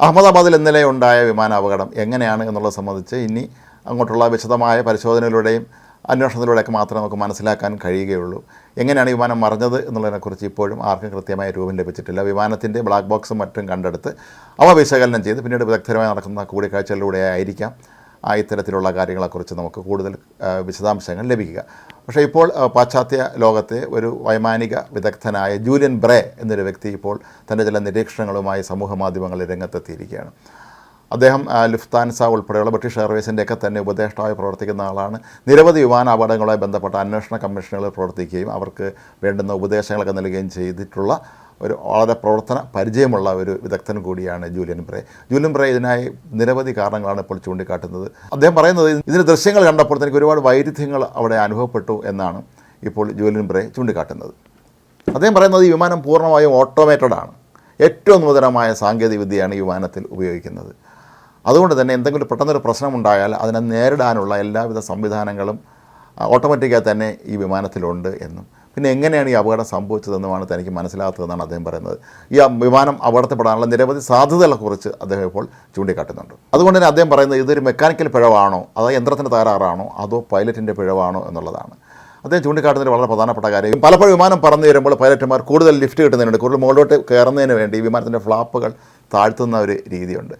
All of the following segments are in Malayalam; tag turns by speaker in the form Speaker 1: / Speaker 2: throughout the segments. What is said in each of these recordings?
Speaker 1: അഹമ്മദാബാദിൽ ഇന്നലെ ഉണ്ടായ വിമാന അപകടം എങ്ങനെയാണ് എന്നുള്ളത് സംബന്ധിച്ച് ഇനി അങ്ങോട്ടുള്ള വിശദമായ പരിശോധനയിലൂടെയും അന്വേഷണത്തിലൂടെയൊക്കെ മാത്രമേ നമുക്ക് മനസ്സിലാക്കാൻ കഴിയുകയുള്ളൂ. എങ്ങനെയാണ് വിമാനം മറിഞ്ഞത് എന്നുള്ളതിനെക്കുറിച്ച് ഇപ്പോഴും ആർക്കും കൃത്യമായ രൂപം ലഭിച്ചിട്ടില്ല. വിമാനത്തിന്റെ ബ്ലാക്ക് ബോക്സും മറ്റും കണ്ടെടുത്ത് അവ വിശകലനം ചെയ്ത് പിന്നീട് വിദഗ്ധരമായി നടക്കുന്ന കൂടിക്കാഴ്ചകളിലൂടെ ആയിരിക്കാം ആ ഇത്തരത്തിലുള്ള കാര്യങ്ങളെക്കുറിച്ച് നമുക്ക് കൂടുതൽ വിശദാംശങ്ങൾ ലഭിക്കുക. പക്ഷേ ഇപ്പോൾ പാശ്ചാത്യ ലോകത്തെ ഒരു വൈമാനിക വിദഗ്ധനായ ജൂലിയൻ ബ്രേ എന്നൊരു വ്യക്തി ഇപ്പോൾ തന്റെ ചില നിരീക്ഷണങ്ങളുമായി സമൂഹ മാധ്യമങ്ങളിൽ രംഗത്തെത്തിയിരിക്കുകയാണ്. അദ്ദേഹം ലുഫ്താൻസ ഉൾപ്പെടെയുള്ള ബ്രിട്ടീഷ് എയർവേസിന്റെയൊക്കെ തന്നെ ഉപദേഷ്ടാവായി പ്രവർത്തിക്കുന്ന ആളാണ്. നിരവധി വിമാന അപകടങ്ങളുമായി ബന്ധപ്പെട്ട അന്വേഷണ കമ്മീഷനുകളിൽ പ്രവർത്തിക്കുകയും അവർക്ക് വേണ്ടുന്ന ഉപദേശങ്ങളൊക്കെ നൽകുകയും ചെയ്തിട്ടുള്ള ഒരു വളരെ പ്രവർത്തന പരിചയമുള്ള ഒരു വിദഗ്ധൻ കൂടിയാണ് ജൂലിയൻ ബ്രേ. ജൂലിയൻ ബ്രേ ഇതിനായി നിരവധി കാരണങ്ങളാണ് ഇപ്പോൾ ചൂണ്ടിക്കാട്ടുന്നത്. അദ്ദേഹം പറയുന്നത് ഇതിന് ദൃശ്യങ്ങൾ കണ്ടപ്പോൾ തനിക്ക് ഒരുപാട് വൈരുദ്ധ്യങ്ങൾ അവിടെ അനുഭവപ്പെട്ടു എന്നാണ് ഇപ്പോൾ ജൂലിയൻ ബ്രേ ചൂണ്ടിക്കാട്ടുന്നത്. അദ്ദേഹം പറയുന്നത് ഈ വിമാനം പൂർണമായും ഓട്ടോമേറ്റഡ് ആണ്. ഏറ്റവും നൂതനമായ സാങ്കേതിക വിദ്യയാണ് ഈ വിമാനത്തിൽ ഉപയോഗിക്കുന്നത്. അതുകൊണ്ട് തന്നെ എന്തെങ്കിലും പെട്ടെന്നൊരു പ്രശ്നമുണ്ടായാൽ അതിനെ നേരിടാനുള്ള എല്ലാവിധ സംവിധാനങ്ങളും ഓട്ടോമാറ്റിക്കായി തന്നെ ഈ വിമാനത്തിലുണ്ട് എന്നും. പിന്നെ എങ്ങനെയാണ് ഈ അപകടം സംഭവിച്ചതെന്നുമാണ് തനിക്ക് മനസ്സിലാകാത്തതെന്നാണ് അദ്ദേഹം പറയുന്നത്. ഈ വിമാനം അപകടത്തിൽപ്പെടാനുള്ള നിരവധി സാധ്യതകളെ കുറിച്ച് അദ്ദേഹം ഇപ്പോൾ ചൂണ്ടിക്കാട്ടുന്നുണ്ട്. അതുകൊണ്ട് തന്നെ അദ്ദേഹം പറയുന്നത് ഇതൊരു മെക്കാനിക്കൽ പിഴവാണോ? അതോ യന്ത്രത്തിന്റെ തകരാറാണോ? അതോ പൈലറ്റിന്റെ പിഴവാണോ എന്നുള്ളതാണ്. അദ്ദേഹം ചൂണ്ടിക്കാട്ടുന്നതിൽ വളരെ പ്രധാനപ്പെട്ട കാര്യം പലപ്പോഴും വിമാനം പറന്നു വരുമ്പോൾ പൈലറ്റുമാർ കൂടുതൽ ലിഫ്റ്റ് കിട്ടുന്നതിനുണ്ട് കൂടുതൽ മുകളിലോട്ട് കയറുന്നതിന് വേണ്ടി വിമാനത്തിന്റെ ഫ്ലാപ്പുകൾ താഴ്ത്തുന്ന ഒരു രീതിയുണ്ട്.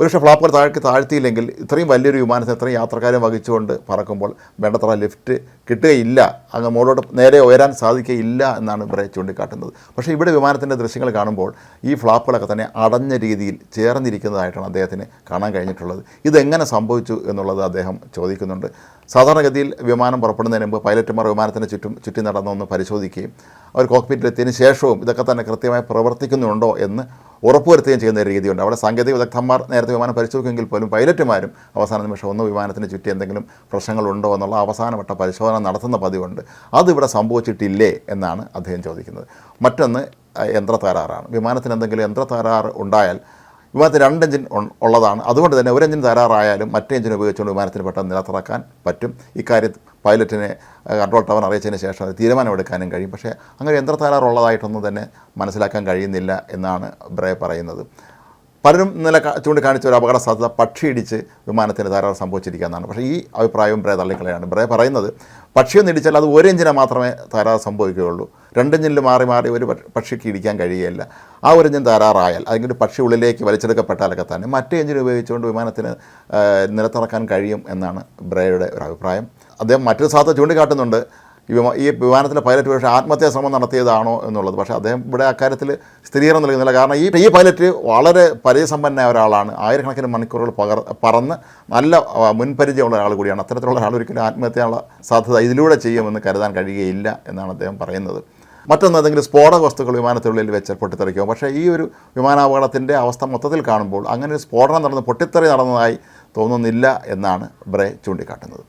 Speaker 1: ഒരുപക്ഷെ ഫ്ലാപ്പുകൾ താഴേക്ക് താഴ്ത്തിയില്ലെങ്കിൽ ഇത്രയും വലിയൊരു വിമാനത്തിൽ ഇത്രയും യാത്രക്കാരെ വഹിച്ചുകൊണ്ട് പറക്കുമ്പോൾ വേണ്ടത്ര ലിഫ്റ്റ് കിട്ടുകയില്ല. അങ്ങ് മുകളിലോട്ട് നേരെ ഉയരാൻ സാധിക്കുകയില്ല എന്നാണ് ഇവിടെ ചൂണ്ടിക്കാട്ടുന്നത്. പക്ഷേ ഇവിടെ വിമാനത്തിന്റെ ദൃശ്യങ്ങൾ കാണുമ്പോൾ ഈ ഫ്ലാപ്പുകളൊക്കെ തന്നെ അടഞ്ഞ രീതിയിൽ ചേർന്നിരിക്കുന്നതായിട്ടാണ് അദ്ദേഹത്തിന് കാണാൻ കഴിഞ്ഞിട്ടുള്ളത്. ഇതെങ്ങനെ സംഭവിച്ചു എന്നുള്ളത് അദ്ദേഹം ചോദിക്കുന്നുണ്ട്. സാധാരണഗതിയിൽ വിമാനം പുറപ്പെടുന്നതിന് മുമ്പ് പൈലറ്റുമാർ വിമാനത്തിന് ചുറ്റും ചുറ്റി നടന്നൊന്ന് പരിശോധിക്കുകയും അവർ കോക്പിറ്റിലെത്തിയതിന് ശേഷവും ഇതൊക്കെ തന്നെ കൃത്യമായി പ്രവർത്തിക്കുന്നുണ്ടോ എന്ന് ഉറപ്പുവരുത്തുകയും ചെയ്യുന്ന ഒരു രീതിയുണ്ട്. അവിടെ സാങ്കേതിക വിദഗ്ധന്മാർ നേരത്തെ വിമാനം പരിശോധിക്കുമെങ്കിൽ പോലും പൈലറ്റുമാരും അവസാന നിമിഷം ഒന്ന് വിമാനത്തിന് ചുറ്റി എന്തെങ്കിലും പ്രശ്നങ്ങളുണ്ടോ എന്നുള്ള അവസാനവട്ട പരിശോധന നടത്തുന്ന പതിവുണ്ട്. അതിവിടെ സംഭവിച്ചിട്ടില്ലേ എന്നാണ് അദ്ദേഹം ചോദിക്കുന്നത്. മറ്റൊന്ന് അഹ് യന്ത്ര തകരാറാണ്. വിമാനത്തിന് എന്തെങ്കിലും യന്ത്ര തകരാറ് ഉണ്ടായാൽ വിമാനത്തിന് രണ്ട് എഞ്ചിൻ ഉള്ളതാണ്. അതുകൊണ്ട് തന്നെ ഒരു എഞ്ചിൻ തകരാറായാലും മറ്റേ എഞ്ചിൻ ഉപയോഗിച്ചുകൊണ്ട് വിമാനത്തിന് പെട്ടെന്ന് നിലത്തിറക്കാൻ പറ്റും. ഇക്കാര്യം പൈലറ്റിനെ കൺട്രോൾ ടവർ അറിയിച്ചതിന് ശേഷം അത് തീരുമാനമെടുക്കാനും കഴിയും. പക്ഷേ അങ്ങനെ യന്ത്ര തകരാറുള്ളതായിട്ടൊന്നും തന്നെ മനസ്സിലാക്കാൻ കഴിയുന്നില്ല എന്നാണ് ബ്രേ പറയുന്നത്. പലരും ഇന്നലെ ചൂണ്ടിക്കാണിച്ച ഒരു അപകട സാധ്യത പക്ഷിയിടിച്ച് വിമാനത്തിന് തകരാറ് സംഭവിച്ചിരിക്കുകയെന്നാണ്. പക്ഷേ ഈ അഭിപ്രായവും ബ്രേ തള്ളിക്കളയാണ്. ബ്രേ പറയുന്നത് പക്ഷിയൊന്നും ഇടിച്ചാൽ അത് ഒരു എഞ്ചിനെ മാത്രമേ തകരാറ് സംഭവിക്കുകയുള്ളൂ. രണ്ട് എഞ്ചിനിൽ മാറി മാറി ഒരു പക്ഷ- പക്ഷിക്ക് ഇടിക്കാൻ കഴിയുകയില്ല. ആ ഒരു എഞ്ചിൻ തകരാറായാൽ അല്ലെങ്കിൽ പക്ഷി ഉള്ളിലേക്ക് വലിച്ചെടുക്കപ്പെട്ടാലൊക്കെ തന്നെ മറ്റേ എഞ്ചിൻ ഉപയോഗിച്ചുകൊണ്ട് വിമാനത്തിന് നിലത്തിറക്കാൻ കഴിയും എന്നാണ് ബ്രേയുടെ ഒരു അഭിപ്രായം. അദ്ദേഹം മറ്റൊരു സാധ്യത ചൂണ്ടിക്കാട്ടുന്നുണ്ട്. ഈ വിമാ ഈ വിമാനത്തിലെ പൈലറ്റ് പക്ഷേ ആത്മഹത്യാ ശ്രമം നടത്തിയതാണോ എന്നുള്ളത്. പക്ഷേ അദ്ദേഹം ഇവിടെ അക്കാര്യത്തിൽ സ്ഥിരീകരണം നൽകുന്നില്ല. കാരണം ഈ ഈ പൈലറ്റ് വളരെ പരിചയസമ്പന്നനായ ഒരാളാണ്. ആയിരക്കണക്കിന് മണിക്കൂറുകൾ പകർ പറന്ന് നല്ല മുൻപരിചയമുള്ള ഒരാൾ കൂടിയാണ്. അത്തരത്തിലുള്ള ഒരാൾ ഒരിക്കലും ആത്മഹത്യയുള്ള സാധ്യത ഇതിലൂടെ ചെയ്യുമെന്ന് കരുതാൻ കഴിയുകയില്ല എന്നാണ് അദ്ദേഹം പറയുന്നത്. മറ്റൊന്ന് എന്തെങ്കിലും സ്ഫോടക വസ്തുക്കൾ വിമാനത്തിനുള്ളിൽ വെച്ച് പൊട്ടിത്തെറിക്കും പക്ഷേ ഈ ഒരു വിമാനാപകടത്തിന്റെ അവസ്ഥ മൊത്തത്തിൽ കാണുമ്പോൾ അങ്ങനെ ഒരു സ്ഫോടനം നടന്ന് പൊട്ടിത്തെറി നടന്നതായി തോന്നുന്നില്ല എന്നാണ് ബ്രേ ചൂണ്ടിക്കാട്ടുന്നത്.